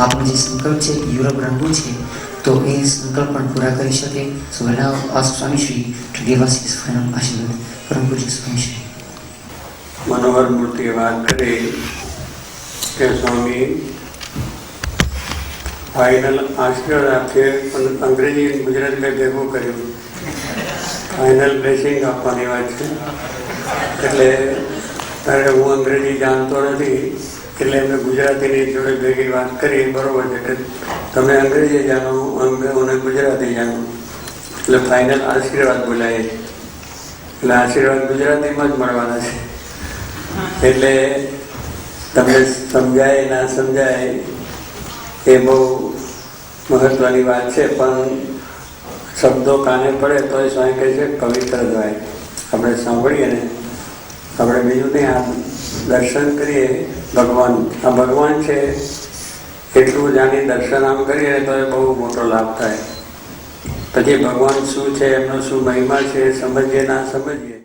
આપણો જે સંકલ્પ છે, યુરોપ રંગવું છે, તો એ સંકલ્પ પણ પૂરા કરી શકે. So when I ask Swamishri to give us his final આશીર્વાદ. પરમ પૂજ્ય સ્વામીશ્રી મનોહર મૂર્તિએ વાત કરે કે સ્વામી ફાઇનલ આશીર્વાદ આપીએ, પણ અંગ્રેજી ગુજરાત મેં ભેગું કર્યું. ફાઇનલ બ્લેસિંગ આપવાની વાત છે. એટલે ત્યારે હું અંગ્રેજી જાણતો નથી. એટલે એમને ગુજરાતીની જોડે ભેગી વાત કરી બરોબર છે. તમે અંગ્રેજી જાણો, અમે અને ગુજરાતી જાણો. એટલે ફાઇનલ આશીર્વાદ બોલાય એટલે આશીર્વાદ ગુજરાતીમાં જ મળવાના છે. એટલે તમને સમજાય, ના સમજાય, એ બહુ મહત્વની વાત છે, પણ શબ્દો કાને પડે તો એ સ્વાય કહે છે, પવિત્ર દ્વાય આપણે સાંભળીએ ને, આપણે બીજું નહીં આ દર્શન કરીએ. ભગવાન, આ ભગવાન છે, એટલું જાણી દર્શન આમ કરીએ તો એ બહુ મોટો લાભ થાય. પછી ભગવાન શું છે, એમનો શું મહિમા છે, સમજીએ, ના સમજીએ?